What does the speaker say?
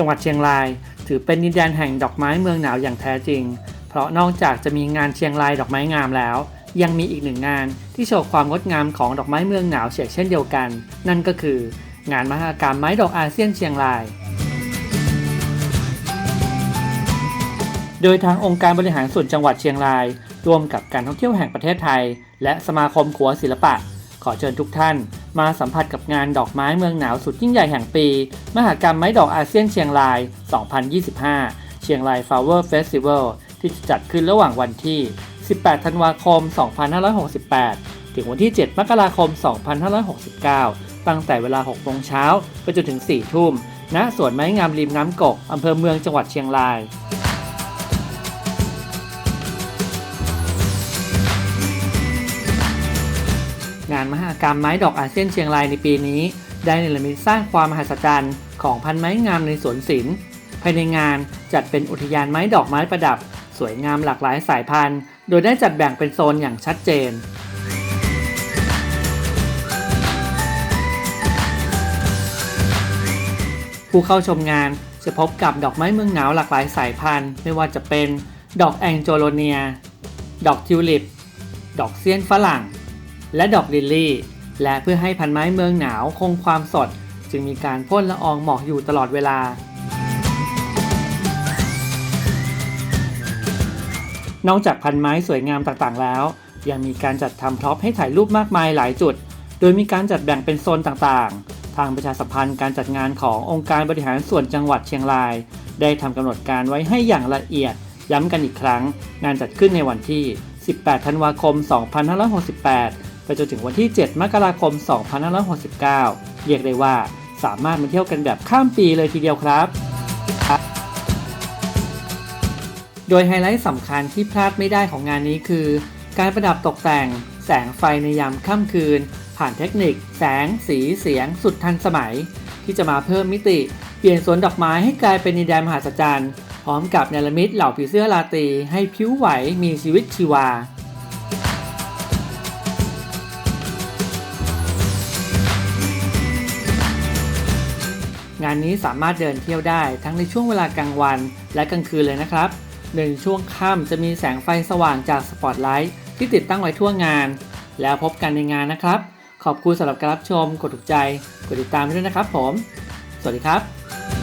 จังหวัดเชียงราย ถือเป็นดินแดนแห่งดอกไม้เมืองหนาวอย่างแท้จริง เพราะนอกจากจะมีงานเชียงรายดอกไม้งามแล้ว ยังมีอีกหนึ่งงานที่โชว์ความงดงามของดอกไม้เมืองหนาวเช่นเช่นเดียวกัน นั่นก็คือ งานมหกรรมไม้ดอกอาเซียนเชียงรายโดยทางองค์การบริหารส่วนจังหวัดเชียงราย ร่วมกับการท่องเที่ยวแห่งประเทศไทย และสมาคมขัวศิลปะ ขอเชิญทุกท่าน มาสัมผัสกับงานดอกไม้เมืองหนาวสุดยิ่งใหญ่แห่งปี มหกรรมไม้ดอกอาเซียนเชียงราย 2025 เชียงราย Flower Festival ที่จะจัดขึ้นระหว่างวันที่ 18 ธันวาคม 2568 ถึงวันที่ 7 มกราคม 2569 ตั้งแต่เวลา 6 โมงเช้าไปจนถึง 4 ทุ่ม ณ สวนไม้งามริมน้ำกก อำเภอเมืองจังหวัดเชียงรายานมหากรรมไม้ดอกอาเซียนเชียงรายในปีนี้ ได้เนรมิตสร้างความมหัศจรรย์ของพันไม้งามในสวนศิลป์ภายในงานจัดเป็นอุทยานไม้ดอกไม้ประดับ สวยงามหลากหลายสายพันธุ์ โดยได้จัดแบ่งเป็นโซนอย่างชัดเจนผู้เข้าชมงานจะพบกับดอกไม้เมืองหนาวหลากหลายสายพันธุ์ ไม่ว่าจะเป็น ดอกแองโจโลเนีย ดอกทิวลิป ดอกเซียนฝรั่ง และดอกลิลลี่ และเพื่อให้พันไม้เมืองหนาวคงความสด จึงมีการพ่นละอองหมอกอยู่ตลอดเวลา นอกจากพันไม้สวยงามต่างๆแล้ว ยังมีการจัดทำพร็อพให้ถ่ายรูปมากมายหลายจุด โดยมีการจัดแบ่งเป็นโซนต่างๆ ทางประชาสัมพันธ์การจัดงานขององค์การบริหารส่วนจังหวัดเชียงราย ได้ทำกำหนดการไว้ให้อย่างละเอียด ย้ำกันอีกครั้ง งานจัดขึ้นในวันที่ 18 ธันวาคม 2568 จนถึงวันที่ 7 มกราคม 2569 เรียกได้ว่าสามารถมาเที่ยวกันแบบข้ามปีเลยทีเดียวครับ โดยไฮไลท์สำคัญที่พลาดไม่ได้ของงานนี้คือ การประดับตกแต่ง แสงไฟในยามค่ำคืน ผ่านเทคนิค แสง สีเสียง สุดทันสมัย ที่จะมาเพิ่มมิติ เปลี่ยนสวนดอกไม้ให้กลายเป็นนิแดนมหาศาลพร้อมกับเนรมิตเหล่าผีเสื้อราตรีให้ผิวไหวมีชีวิตชีวา งานนี้สามารถเดินเที่ยวได้ทั้งในช่วงเวลากลางวัน และกลางคืนเลยนะครับหนช่วงค่ำจะมีแสงไฟสว่างจากสปอตไลท์ที่ติดตั้งไว้ทั่วงาน แล้วพบกันในงานนะครับ ขอบคุณสำหรับการรับชม กดถูกใจ กดติดตามด้วยนะครับผม สวัสดีครับ